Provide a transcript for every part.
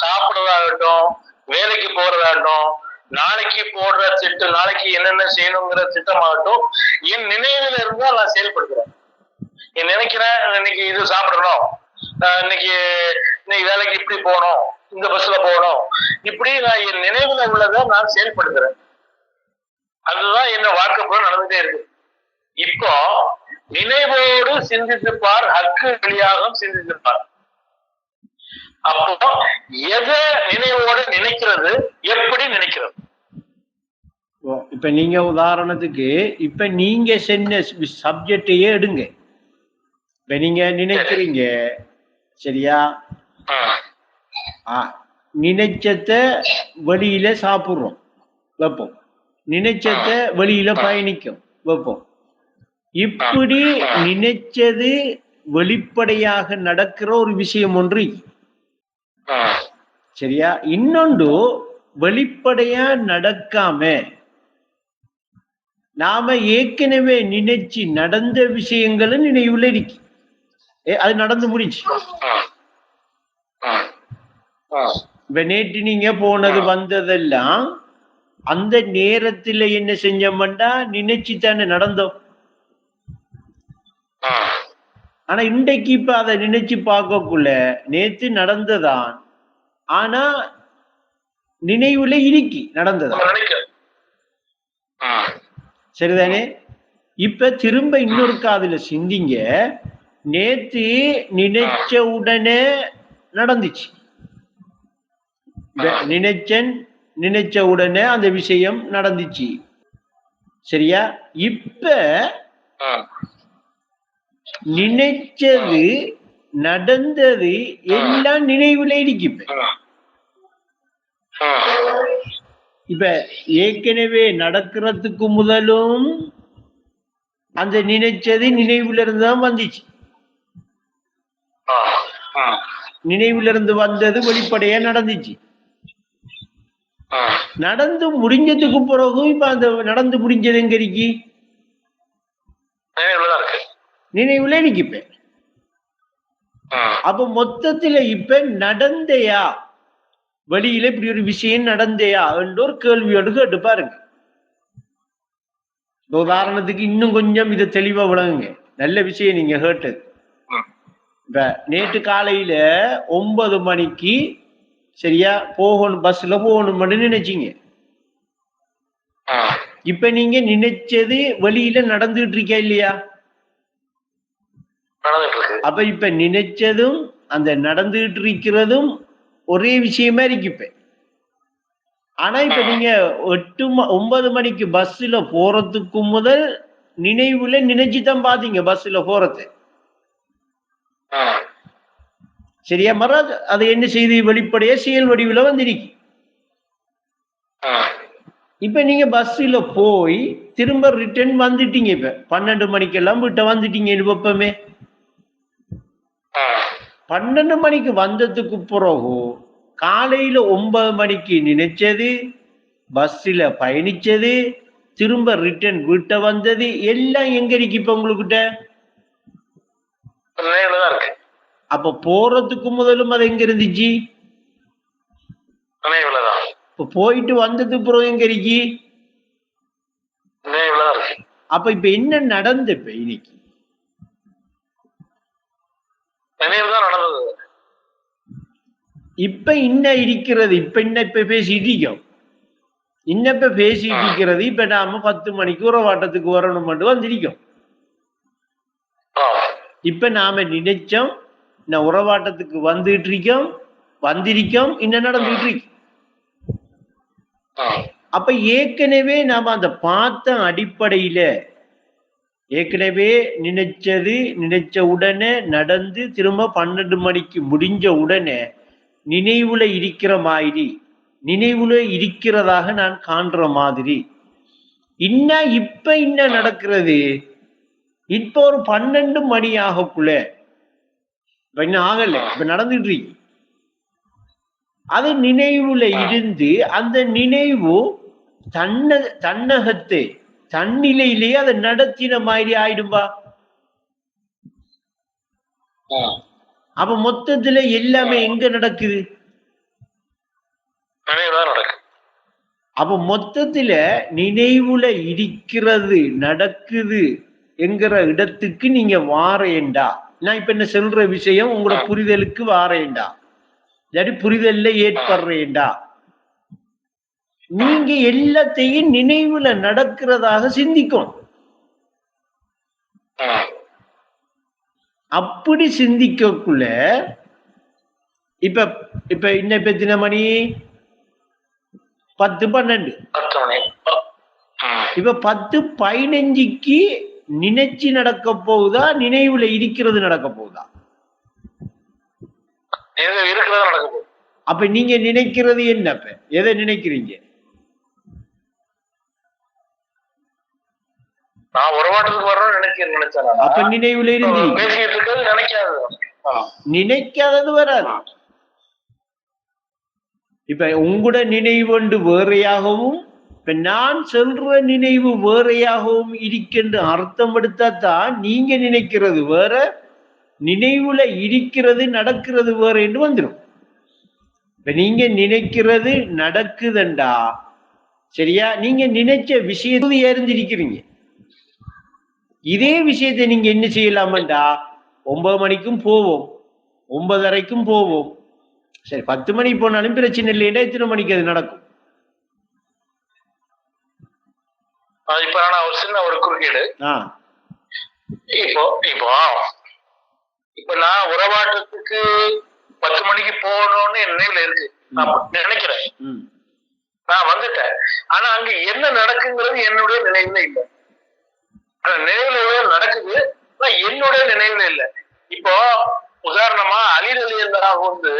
சாப்பிடுறதாகட்டும் வேலைக்கு போறதாகட்டும் நாளைக்கு போடுற திட்டம் நாளைக்கு என்னென்ன செய்யணுங்கிற திட்டமாகட்டும் என் நினைவில் இருந்தால் நான் செயல்படுத்துறேன். என் நினைக்கிறேன் இன்னைக்கு இது சாப்பிடணும். இன்னைக்கு இன்னைக்கு வேலைக்கு இப்படி போகணும் இந்த பஸ்ல போகணும். இப்படி நான் என் நினைவுல உள்ளதை நான் செயல்படுத்துறேன். அதுதான் என்ன வாழ்க்கை போல நடந்துட்டே இருக்கு. இப்போ நினைவோடு சிந்தித்துப்பார் ஹக்கு வழியாகவும் சிந்தித்துப்பார். அப்போ எதை நினைவோட நினைக்கிறது எப்படி நினைக்கிறது? இப்ப நீங்க உதாரணத்துக்கு இப்ப நீங்க சென்ன சப்ஜெக்டையே எடுங்க. இப்ப நீங்க நினைக்கிறீங்க சரியா? ஆஹ் நினைச்சத வெளியில சாப்பிடுறோம். வைப்போம். நினைச்சத வெளியில பயணிக்கும். வைப்போம். இப்படி நினைச்சது வெளிப்படையாக நடக்கிற ஒரு விஷயம் ஒன்று சரியா? இன்னொன்று வெளிப்படையா நடக்காம நாம ஏற்கனவே நினைச்சு நடந்த விஷயங்களும் நினைவுல இருக்கு. அது நடந்து முடிஞ்சு. இப்ப நேற்று நீங்க போனது வந்ததெல்லாம் அந்த நேரத்துல என்ன செஞ்சோம்டா நினைச்சு தானே நடந்தோம் ஆனா இன்றைக்கு இப்ப அதை நினைச்சு பார்க்கக்குள்ள நேத்து நடந்ததான். ஆனா நினைவுல இருக்கு நடந்ததா நம்ம நினைக்க. ஆஹ் சரிதானே? இப்ப திரும்ப இன்னொரு காதுல சிந்திங்க. நேத்து நினைச்ச உடனே நடந்துச்சு. நினைச்சன் நினைச்ச உடனே அந்த விஷயம் நடந்துச்சு. சரியா? இப்ப நினைச்சது நடந்தது எல்லாம் நினைவுல இருக்கு இப்ப ஏற்கனவே நடக்கிறதுக்கு முதலும் அந்த நினைச்சது நினைவுல இருந்து தான் வந்துச்சு. நினைவுல இருந்து வந்தது வெளிப்படையா நடந்துச்சு. நடந்து முடிஞ்சதுக்கு பிறகும் இப்ப அந்த நடந்து முடிஞ்சது எங்க இருக்கு. நினைவுல இருக்கு இப்ப. அப்ப மொத்தத்துல இப்ப நடந்தையா? வெளியில இப்படி ஒரு விஷயம் நடந்தையா? என்ற ஒரு கேள்வியோடு கேட்டு பாருங்க. உதாரணத்துக்கு இன்னும் கொஞ்சம் இதை தெளிவா விளங்குங்க. நல்ல விஷயம் நீங்க கேட்டது. இப்ப நேற்று காலையில ஒன்பது மணிக்கு சரியா? போகணும் பஸ்ல போகணும்னு நினைச்சீங்க. இப்ப நீங்க நினைச்சது வெளியில நடந்துட்டு இருக்கா இல்லையா? அப்ப இப்ப நினைச்சதும் அந்த நடந்துகிட்டு இருக்கிறதும் ஒரே விஷயமா இருக்கு இப்ப. ஆனா இப்ப நீங்க எட்டு ஒன்பது மணிக்கு பஸ்ல போறதுக்கு முதல் நினைவுல நினைச்சுதான் பாத்தீங்க பஸ்ல போறது. சரியா மறாது அது என்ன செய்தி? வெளிப்படையா செயல் வடிவுல வந்திருக்கு. இப்ப நீங்க பஸ்ல போய் திரும்ப ரிட்டர்ன் வந்துட்டீங்க இப்ப. பன்னெண்டு மணிக்கெல்லாம் வீட்டை வந்துட்டீங்க ஆஹ் பன்னெண்டு மணிக்கு வந்ததுக்கு பிறகு காலையில ஒன்பது மணிக்கு நினைச்சது பஸ்ஸில் பயணிச்சது திரும்ப ரிட்டர்ன் வீட்டை வந்தது எல்லாம் எங்க இருக்கு இப்ப உங்களுக்கிட்ட? அப்ப போறதுக்கு முதலும் அது எங்க இருந்துச்சு? இப்ப போயிட்டு வந்ததுக்கு பிறகு எங்க இருக்கு? அப்ப இப்ப என்ன நடந்து இப்ப இன்னைக்கு? நினைவுதான் நடந்தது. இப்ப இன்ன இருக்கிறது இப்ப இன்ன இப்ப பேசிட்டு இருக்கோம் இன்ன இப்ப பேசிட்டு இருக்கிறது இப்ப நாம பத்து மணிக்கு உறவாட்டத்துக்கு வரணும் மட்டும் வந்திருக்கோம் இப்ப நாம நினைச்சோம் நான் உறவாட்டத்துக்கு வந்துட்டு இருக்கோம் வந்திருக்கோம் இன்னும் நடந்துட்டு இருக்கு ஆஹ் அப்ப ஏற்கனவே நாம அந்த பார்த்த அடிப்படையில ஏற்கனவே நினைச்சது நினைச்ச உடனே நடந்து திரும்ப பன்னெண்டு மணிக்கு முடிஞ்ச உடனே நினைவுல இருக்கிற மாதிரி நினைவுல இருக்கிறதாக நான் காண்ற மாதிரி. இன்ன இப்ப என்ன நடக்கிறது? இப்ப ஒரு பன்னெண்டு மணி ஆகக்குள்ள. இப்ப இன்னும் ஆகல. இப்ப நடந்துட்டு இருக்கு. அது நினைவுல இருந்து அந்த நினைவு தன்ன தன்னகத்தை தன்னிலையிலேயே அதை நடத்தின மாதிரி ஆயிடும்பா அப்ப மொத்தத்துல எல்லாமே எங்க நடக்குது? அப்ப மொத்தத்துல நினைவுல இருக்கிறது நடக்குது என்கிற இடத்துக்கு நீங்க வாரேண்டா. நான் இப்ப என்ன சொல்ற விஷயம்? உங்களோட புரிதலுக்கு வாரேண்டா. இல்லாட்டி புரிதல்ல ஏற்படுறேண்டா. நீங்க எல்லாத்தையும் நினைவுல நடக்கிறதாக சிந்திக்கணும். அப்படி சிந்திக்கக்குள்ள இப்ப இப்ப இன்ன பெத்தின மணி? பத்து பன்னெண்டு. இப்ப பத்து பதினஞ்சுக்கு நினைச்சு நடக்க போகுதா? நினைவுல இருக்கிறது நடக்க போகுதா? அப்ப நீங்க நினைக்கிறது என்ன இப்ப எதை நினைக்கிறீங்க? நான் உறவாட்டத்துக்கு வரணும்னு நினைக்க நினைச்சேன் நான். அப்ப நினைவுல இருந்தீங்க பேசிட்டு இருக்கிறது நினைக்காது. நினைக்காதது வராது. இப்ப உங்களோட நினைவு ஒன்று வேறையாகவும் இப்ப நான் சொல்ற நினைவு வேறையாகவும் இருக்கின்ற அர்த்தம் எடுத்தாதான் நீங்க நினைக்கிறது வேற நினைவுல இருக்கிறது நடக்கிறது வேற என்று வந்துடும் இப்ப நீங்க நினைக்கிறது நடக்குதுண்டா? சரியா? நீங்க நினைச்ச விஷயத்தை அறிஞ்சிருக்கிறீங்க இதே விஷயத்தை நீங்க என்ன செய்யலாமண்டா? ஒன்பது மணிக்கும் போவோம். ஒன்பதரைக்கும் போவோம். சரி பத்து மணிக்கு போனாலும் பிரச்சனை இல்லைன்னா எத்தனை மணிக்கு அது நடக்கும்? இப்ப நான் ஒரு சின்ன ஒரு குறுக்கீடு. இப்போ இப்போ இப்ப நான் உறவாட்டத்துக்கு பத்து மணிக்கு போகணும்னு என் நினைவுல இருக்கு. நான் நினைக்கிறேன். நான் வந்துட்டேன். ஆனா அங்க என்ன நடக்குங்கிறது என்னுடைய நினைவுல இல்ல. ஆனா நினைவுல நடக்குது. ஆனா என்னுடைய நினைவுல இல்ல. இப்போ உதாரணமா அலில் அலி வந்து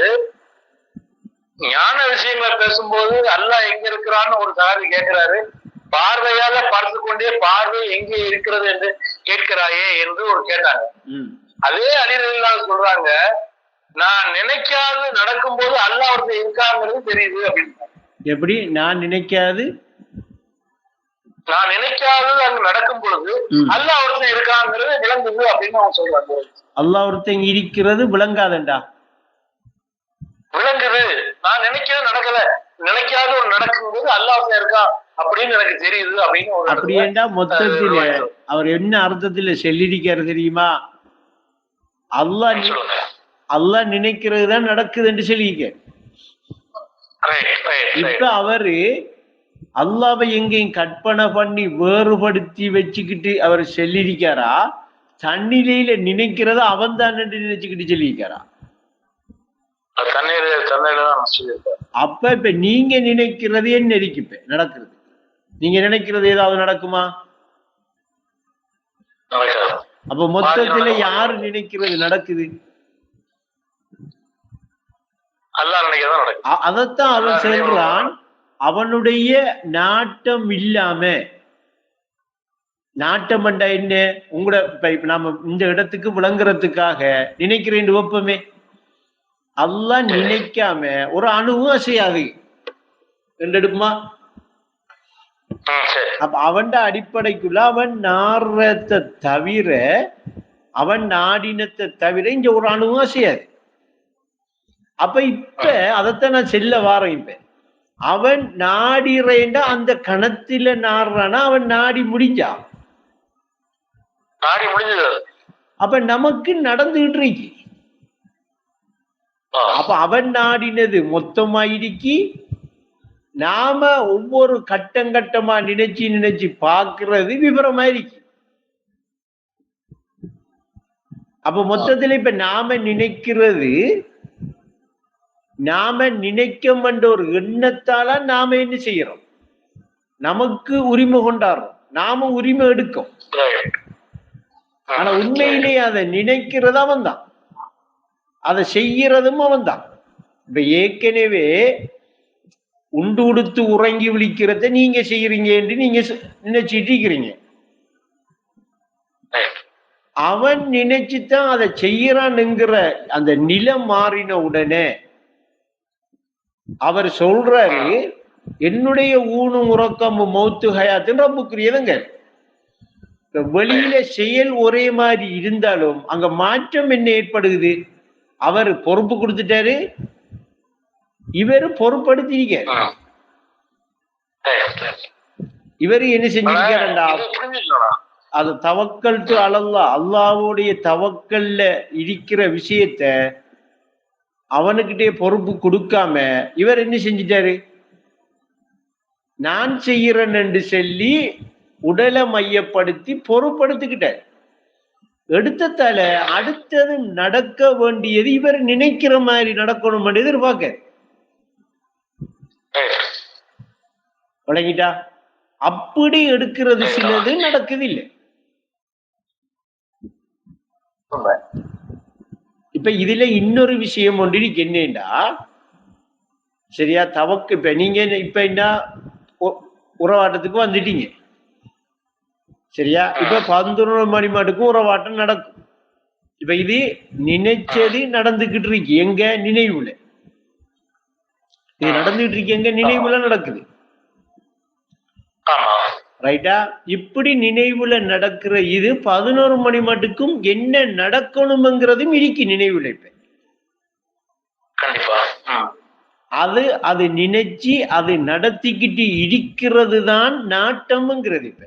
ஞான விஷயங்களை பேசும்போது அல்லாஹ் எங்க இருக்கிறான்னு ஒரு சாதி கேட்கிறாரு. பார்வையால பார்த்து கொண்டே பார்வை எங்கே இருக்கிறது என்று கேட்கிறாயே என்று ஒரு கேட்டாங்க. அதே அலிரலில்லாஹ் சொல்றாங்க நான் நினைக்காது நடக்கும்போது அல்லாஹ் ஒருத்தர் இருக்காங்கிறது தெரியுது அப்படின்னு எப்படி? நான் நினைக்காது நான் நினைக்காதது அங்க நடக்கும் பொழுது ம். அல்லாஹ் ஒருத்தன் இருக்காங்கிறது விளங்குது அப்படின்னு அவங்க சொல்றாங்க. அல்லாஹ் ஒருத்தன் இருக்கிறது விளங்காதண்டா? விளங்குது. நான் நினைக்கிறது நடக்கல. நினைக்காத ஒரு நடக்கும்போது அல்லாஹ் ஒருத்தன் இருக்கான் அப்படின்னு எனக்கு தெரியுது அப்படின்னு ஒரு அப்படி இடத்துல, ஏண்டா மொத்தத்துல? அவர் என்ன அர்த்தத்துல சொல்லிருக்காரு தெரியுமா? அல்லாஹ் அல்லாஹ் நினைக்கிறது தான் நடக்குதுன்னு ரைட் இப்ப அவரு அல்லாவை எங்கேயும் கற்பனை பண்ணி வேறுபடுத்தி வச்சுக்கிட்டு அவர் சொல்லியிருக்காரா தன்னிலையில நினைக்கிறத அவன் தான் நினைச்சுக்கிட்டு சொல்லியிருக்காரா அப்ப இப்ப நீங்க நினைக்கிறது என்ன இருக்கு இப்ப? நடக்கிறது. நீங்க நினைக்கிறது ஏதாவது நடக்குமா? அப்ப மொத்தத்துல யாரு நினைக்கிறது நடக்குது? அதைத்தான் அவன் சொல்றான். அவனுடைய நாட்டம் இல்லாம நாட்டம் என்றா என்ன? உங்களோட இப்ப நாம இந்த இடத்துக்கு விளங்குறதுக்காக நினைக்கிறேன் ஒப்பமே அல்லாஹ் நினைக்காம ஒரு அணுவும் அசையாது என்று எடுக்குமா ம் சரி. அப்ப அவன்ட அடிப்படைக்குள்ள அவன் நாடுறத தவிர அவன் நாடினத்தை தவிர இங்க ஒரு அணுவும் அசையாது அப்ப இப்ப அதைத்தான் நான் செல்ல வாரேன் இப்ப. அவன் நாடிறேன்டா அந்த கணத்தில நாடுறானா அவன் நாடி முடிஞ்சான் நாடி முடிஞ்சது. அப்ப நமக்கு நடந்துகிட்டு இருக்கு. அப்ப அவன் நாடினது மொத்தமா இருக்கி நாம ஒவ்வொரு கட்டம் கட்டமா நினைச்சு நினைச்சு பாக்குறது விவரமா இருக்கு அப்ப மொத்தத்துல இப்ப நாம நினைக்கிறது நாம நினைக்கும் என்ற ஒரு எண்ணத்தால நாம என்ன செய்யறோம்? நமக்கு உரிமை கொண்டாடுறோம். நாம உரிமை எடுக்கும். ஆனா உண்மையிலேயே அதை நினைக்கிறது அவன் தான் அதை செய்யறதும் அவன் தான் இப்ப ஏற்கனவே உண்டு உடுத்து உறங்கி விழிக்கிறத நீங்க செய்யறீங்க என்று நீங்க நினைச்சிட்டு இருக்கிறீங்க. அவன் நினைச்சுதான் அதை செய்யறான்ங்கிற அந்த நிலம் மாறின உடனே அவர் சொல்றாரு என்னுடைய ஊனும் உறக்கமும் மௌத்து ஹயாத்துன்னு ரப்புக்குரியதுங்க. வெளியில செயல் ஒரே மாதிரி இருந்தாலும் அங்க மாற்றம் என்ன ஏற்படுது அவர் பொறுப்பு கொடுத்துட்டாரு. இவர் பொறுப்படுத்திருக்க ம். சரி, சரி. இவர் என்ன செஞ்சிருக்காருண்டா. அது தவக்கல் டு அலல்லா. அல்லாவுடைய தவக்கல்ல இருக்கிற விஷயத்த அவனுக்கிட்டே பொறுப்பு கொடுக்காம இவர் என்ன செஞ்சிட்டாரு? நான் செய்கிறேன் என்று சொல்லி உடலை மையப்படுத்தி பொறுப்படுத்திக்கிட்டார். எடுத்ததால அடுத்தது நடக்க வேண்டியது இவர் நினைக்கிற மாதிரி நடக்கணும் எதிர்பார்க்க. வழங்கிட்டா அப்படி எடுக்கிறது சிலது நடக்குது இல்லை. இப்ப இதுல இன்னொரு விஷயம் ஒன்று என்னன்னா சரியா தவக்கு இப்ப நீங்க இப்ப என்ன உறவாட்டத்துக்கு வந்துட்டீங்க. சரியா? இப்ப பதினொரு மணி மட்டுக்கும் உறவாட்டம் நடக்கும். இப்ப இது நினைச்சது நடந்துகிட்டு இருக்கு. எங்க? நினைவுல. இது நடந்துகிட்டு இருக்கு எங்க? நினைவுல நடக்குது. ரைட்டா இப்படி நினைவுல நடக்கிற இது பதினோரு மணி மட்டுக்கும் என்ன நடக்கணுங்கிறதும் இருக்கு நினைவுல இப்ப. அது அது நினைச்சு அது நடத்திக்கிட்டு இருக்கிறது தான் நாட்டம்ங்கிறது இப்ப.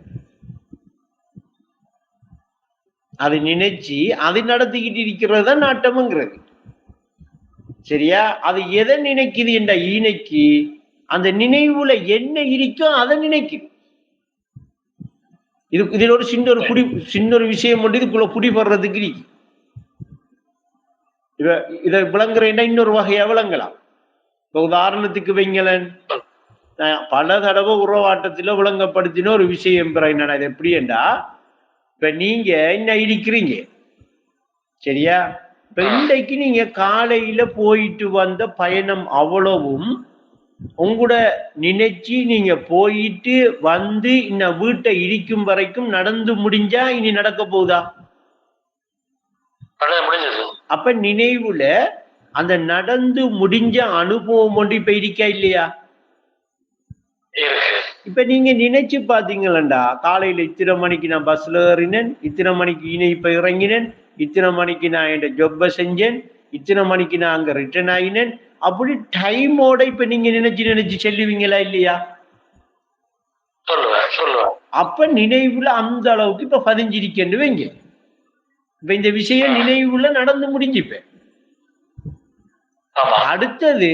அது நினைச்சு அது நடத்திக்கிட்டு இருக்கிறது தான் நாட்டம்ங்கிறது. சரியா? அது எதை நினைக்குது என்ற ஈனைக்கு அந்த நினைவுல என்ன இருக்கோ அதை நினைக்குது இது இதுல ஒரு சின்ன ஒரு குடி சின்ன ஒரு விஷயம் மட்டும் இதுக்குள்ள குடிபடுறதுக்கு இருக்கு இத இதை விளங்குறேன்னா இன்னொரு வகையா விளங்கலாம். இப்ப உதாரணத்துக்கு வைங்களேன் நான் பல தடவை உறவாட்டத்துல விளங்கப்படுத்தின ஒரு விஷயம் பிற என்னடா இது எப்படின்னா இப்ப நீங்க இன்னும் இருக்கிறீங்க சரியா? இப்ப இன்றைக்கு நீங்க காலையில போயிட்டு வந்த பயணம் அவ்வளவும் உங்களோட நினைச்சு நீங்க போயிட்டு வந்து இந்த வீட்டை இடிக்கும் வரைக்கும் நடந்து முடிஞ்சா இனி நடக்க போகுதா? அப்ப நினைவுல அந்த நடந்து முடிஞ்ச அனுபவம் ஒன்று இப்ப இருக்கா இல்லையா? இப்ப நீங்க நினைச்சு பாத்தீங்களா காலையில இத்தனை மணிக்கு நான் பஸ்ல ஏறினேன் இத்தனை மணிக்கு இனி இப்ப இறங்கினேன் இத்தனை மணிக்கு நான் என் ஜொப்ப செஞ்சேன் இத்தனை மணிக்கு நான் அங்க ரிட்டர்ன் ஆகினேன் அப்படி டைமோட இப்ப நீங்க நினைச்சு நினைச்சு செல்லுவீங்களா இல்லையா? அப்ப நினைவுல அந்த அளவுக்கு இப்ப பதிஞ்சிருக்கேன்னு வைங்க இப்ப இந்த விஷயம் நினைவுல நடந்து முடிஞ்சுப்பேன் அடுத்தது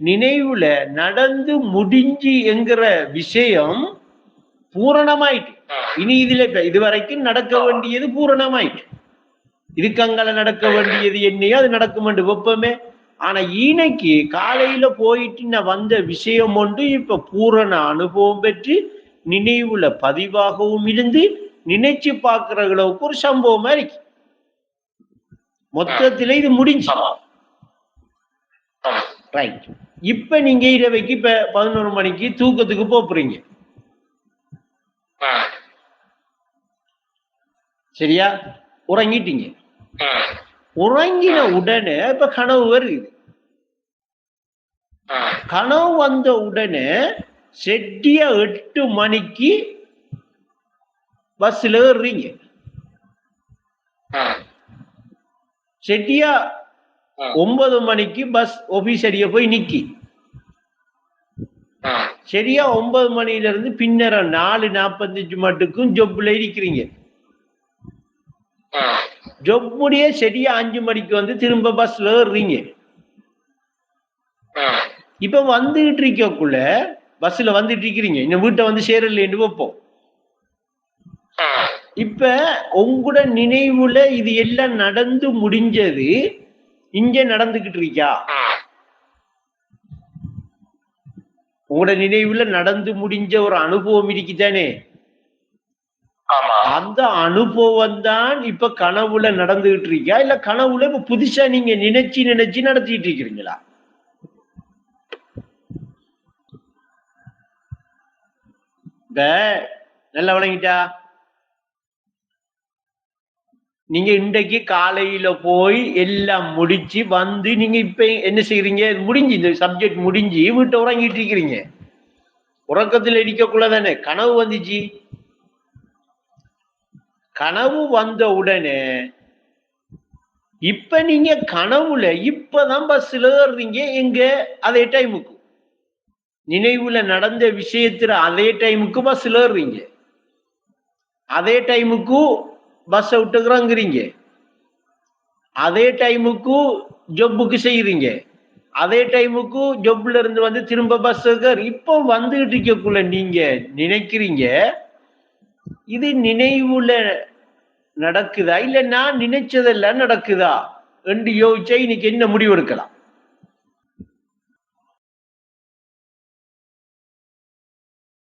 நினைவுல நடந்து முடிஞ்சு என்கிற விஷயம் பூரணமாயிட்டு. இனி இதுல இப்ப இதுவரைக்கும் நடக்க வேண்டியது பூரணமாயிட்டு. இதுக்கங்கால நடக்க வேண்டியது என்னையோ அது நடக்கும் என்று வெப்பமே. ஆனா ஈனைக்கு காலையில போயிட்டு நான் வந்த விஷயம் ஒன்று இப்ப பூரண அனுபவம் பெற்று நினைவுல பதிவாகவும் இருந்து நினைச்சு பார்க்கிற அளவுக்கு ஒரு சம்பவமா இருக்கு. மொத்தத்துல இது முடிஞ்சு. ரைட் இப்ப நீங்க இரவைக்கு இப்ப பதினோரு மணிக்கு தூக்கத்துக்கு போறீங்க. சரியா? உறங்கிட்டீங்க. உறங்கின உடனே இப்ப கனவு வருது. கனவு வந்த உடனே செட்டியா எட்டு மணிக்கு பஸ்ல ஏறுறீங்க. செட்டியா. ஒன்பது மணிக்கு பஸ் ஆபீஸ் அடிய போய் நிக்கி. சரியா ஒன்பது மணில இருந்து பின்னர நாலு நாற்பத்தஞ்சு மட்டுக்கும் ஜொப்ல இருக்கிறீங்க ம். ஜொப் முடிய சரியா அஞ்சு மணிக்கு வந்து திரும்ப பஸ்ல ஏறுறீங்க. இப்ப வந்துகிட்டு இருக்கக்குள்ள பஸ்ல வந்துட்டு இருக்கிறீங்க இன்னும் வீட்டை வந்து சேரலேன்னு வைப்போம். இப்ப உங்களோட நினைவுல இது எல்லாம் நடந்து முடிஞ்சது இங்க நடந்துகிட்டு இருக்கா ம். உங்களோட நினைவுல நடந்து முடிஞ்ச ஒரு அனுபவம் இருக்குதானே? அந்த அனுபவம் தான் இப்ப கனவுல நடந்துகிட்டு இருக்கா இல்ல கனவுல இப்ப புதுசா நீங்க நினைச்சு நினைச்சு நடத்திட்டு இருக்கிறீங்களா? இந்த நல்லா விளங்கிட்டா? நீங்க இன்றைக்கு காலையில போய் எல்லாம் முடிச்சு வந்து நீங்க இப்ப என்ன செய்யறீங்க முடிஞ்சு இந்த சப்ஜெக்ட் முடிஞ்சு வீட்டை உறங்கிட்டு இருக்கிறீங்க. உறக்கத்தில் இருக்கக்குள்ள தானே கனவு வந்துச்சு. கனவு வந்த உடனே இப்ப நீங்க கனவுல இப்பதான் பஸ்ல ஏறுறீங்க எங்க? அதே டைமுக்கு நினைவுல நடந்த விஷயத்துல அதே டைமுக்கு பஸ் ஏறுறீங்க. அதே டைமுக்கு பஸ் விட்டுக்கிறோங்கிறீங்க. அதே டைமுக்கு ஜொப்புக்கு செய்யறீங்க அதே டைமுக்கு ஜொப்ல இருந்து வந்து திரும்ப பஸ் இப்போ வந்துகிட்டு இருக்கக்குள்ள நீங்க நினைக்கிறீங்க இது நினைவுல நடக்குதா? இல்ல நான் நினைச்சதெல்லாம் நடக்குதா? என்று யோசிச்சா இன்னைக்கு என்ன முடிவு எடுக்கலாம்